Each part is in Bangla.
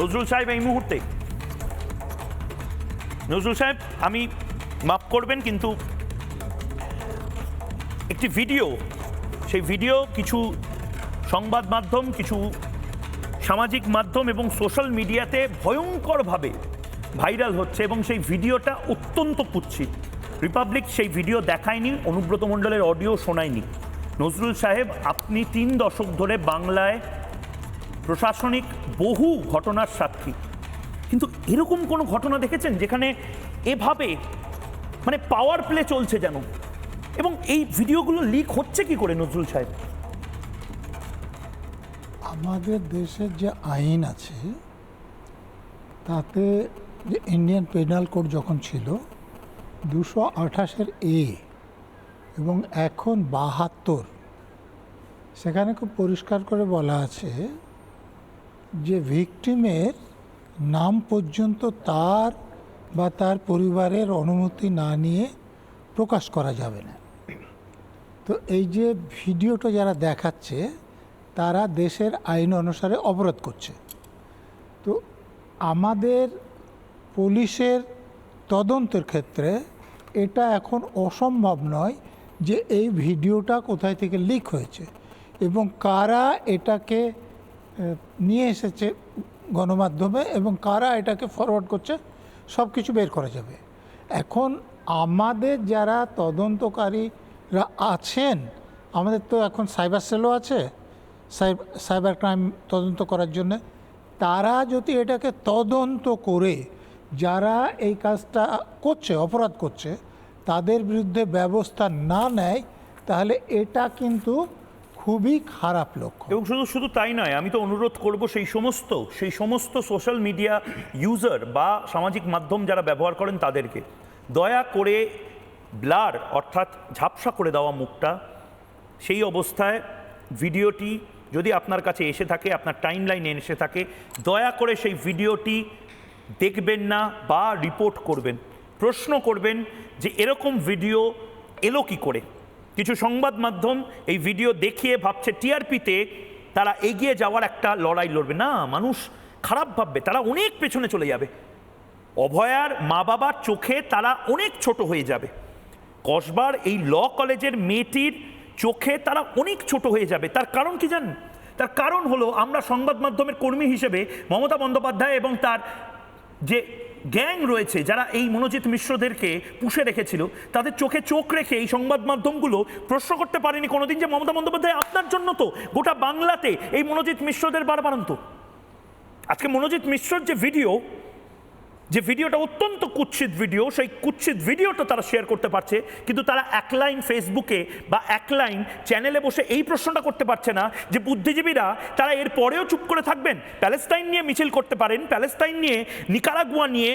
নজরুল সাহেব এই মুহূর্তে। নজরুল সাহেব, আমি মাফ করবেন, কিন্তু একটি ভিডিও, সেই ভিডিও কিছু সংবাদ মাধ্যম, কিছু সামাজিক মাধ্যম এবং সোশ্যাল মিডিয়াতে ভয়ঙ্করভাবে ভাইরাল হচ্ছে এবং সেই ভিডিওটা অত্যন্ত কুৎসিত রিপাবলিক সেই ভিডিও দেখায়নি, অনুব্রত মণ্ডলের অডিও শোনায়নি। নজরুল সাহেব, আপনি তিন দশক ধরে বাংলায় প্রশাসনিক বহু ঘটনার সাক্ষী। কিন্তু এরকম কোনো ঘটনা দেখেছেন যেখানে এভাবে মানে পাওয়ার প্লে চলছে যেন? এবং এই ভিডিওগুলো লিক হচ্ছে কি করে নজরুল সাহেব? আমাদের দেশের যে আইন আছে, তাতে যে ইন্ডিয়ান পেনাল কোড যখন ছিল, দুশো আঠাশের এ এবং এখন বাহাত্তর, সেখানে খুব পরিষ্কার করে বলা আছে যে ভিকটিমের নাম পর্যন্ত তার বা তার পরিবারের অনুমতি না নিয়ে প্রকাশ করা যাবে না। তো এই যে ভিডিওটা যারা দেখাচ্ছে, তারা দেশের আইন অনুসারে অবরোধ করছে। তো আমাদের পুলিশের তদন্তের ক্ষেত্রে এটা এখন অসম্ভব নয় যে এই ভিডিওটা কোথায় থেকে লিক হয়েছে এবং কারা এটাকে নিয়ে এসেছে গণমাধ্যমে এবং কারা এটাকে ফরওয়ার্ড করছে সব কিছু বের করা যাবে। এখন আমাদের যারা তদন্তকারীরা আছেন, আমাদের তো এখন সাইবার সেলও আছে সাইব- সাইবার ক্রাইম তদন্ত করার জন্য, তারা যদি এটাকে তদন্ত করে, যারা এই কাজটা করছে, অপরাধ করছে, তাদের বিরুদ্ধে ব্যবস্থা না নেয়, তাহলে এটা কিন্তু খুবই খারাপ লক্ষ্য। এবং শুধু শুধু তাই নয়, আমি তো অনুরোধ করব সেই সমস্ত সেই সমস্ত সোশ্যাল মিডিয়া ইউজার বা সামাজিক মাধ্যম যারা ব্যবহার করেন তাদেরকে। দয়া করে ব্লার অর্থাৎ ঝাপসা করে দেওয়া মুখটা। সেই অবস্থায় ভিডিওটি যদি আপনার কাছে এসে থাকে, আপনার টাইম লাইনে এসে থাকে, দয়া করে সেই ভিডিওটি দেখবেন না বা রিপোর্ট করবেন। প্রশ্ন করবেন যে এরকম ভিডিও এলো কী করে? কিছু সংবাদ মাধ্যম এই ভিডিও দেখিয়ে ভাবছে টিআরপিতে তারা এগিয়ে যাওয়ার একটা লড়াই লড়বে। না, মানুষ খারাপ ভাববে, তারা অনেক পেছনে চলে যাবে। অভয়ার মা বাবার চোখে তারা অনেক ছোট হয়ে যাবে। কসবার এই ল কলেজের মেয়েটির চোখে তারা অনেক ছোট হয়ে যাবে। তার কারণ কি জানেন? তার কারণ হলো আমরা সংবাদ মাধ্যমের কর্মী হিসেবে মমতা বন্দ্যোপাধ্যায় এবং তার যে গ্যাং রয়েছে যারা এই মনোজিৎ মিশ্রদেরকে পুষে রেখেছিল। তাদের চোখে চোখ রেখে এই সংবাদ মাধ্যমগুলো প্রশ্ন করতে পারেনি কোনোদিন যে মমতা বন্দ্যোপাধ্যায়, আপনার জন্য তো গোটা বাংলাতে এই মনোজিৎ মিশ্রদের বারবারন্ত আজকে মনোজিৎ মিশ্রর যে ভিডিও যে ভিডিওটা অত্যন্ত কুৎসিত ভিডিও, সেই কুৎসিত ভিডিওটা তারা শেয়ার করতে পারছে, কিন্তু তারা এক লাইন ফেসবুকে বা এক লাইন চ্যানেলে বসে এই প্রশ্নটা করতে পারছে না যে বুদ্ধিজীবীরা তারা এর পরেও চুপ করে থাকবেন? প্যালেস্তাইন নিয়ে মিছিল করতে পারেন, প্যালেস্তাইন নিয়ে, নিকারাগুয়া নিয়ে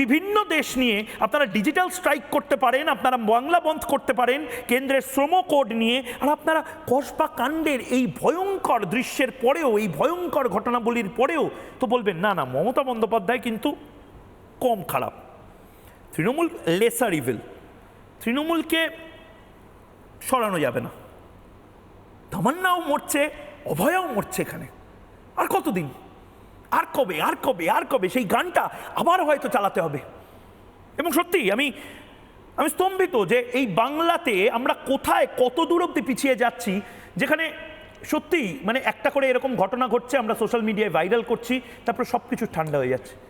বিভিন্ন দেশ নিয়ে আপনারা ডিজিটাল স্ট্রাইক করতে পারেন, আপনারা বাংলা বন্ধ করতে পারেন, কেন্দ্রের শ্রম কোড নিয়ে, আর আপনারা কসবা কাণ্ডের এই ভয়ঙ্কর দৃশ্যের পরেও, এই ভয়ঙ্কর ঘটনাবলীর পরেও তো বলবেন, না না, মমতা বন্দ্যোপাধ্যায় কিন্তু কম খারাপ। তৃণমূল লেসার ইভিল তৃণমূলকে সরানো যাবে না। তামান্নাও মরছে, অভয়াও মরছে এখানে। আর কতদিন? আর কবে? আর কবে? আর কবে? সেই গানটা আবার হয়তো চালাতে হবে। এবং সত্যি আমি আমি স্তম্ভিত যে এই বাংলাতে আমরা কোথায় কত দূর অব্দি পিছিয়ে যাচ্ছি, যেখানে সত্যি মানে একটা করে এরকম ঘটনা ঘটছে, আমরা সোশ্যাল মিডিয়ায় ভাইরাল করছি, তারপর সব কিছু ঠান্ডা হয়ে যাচ্ছে।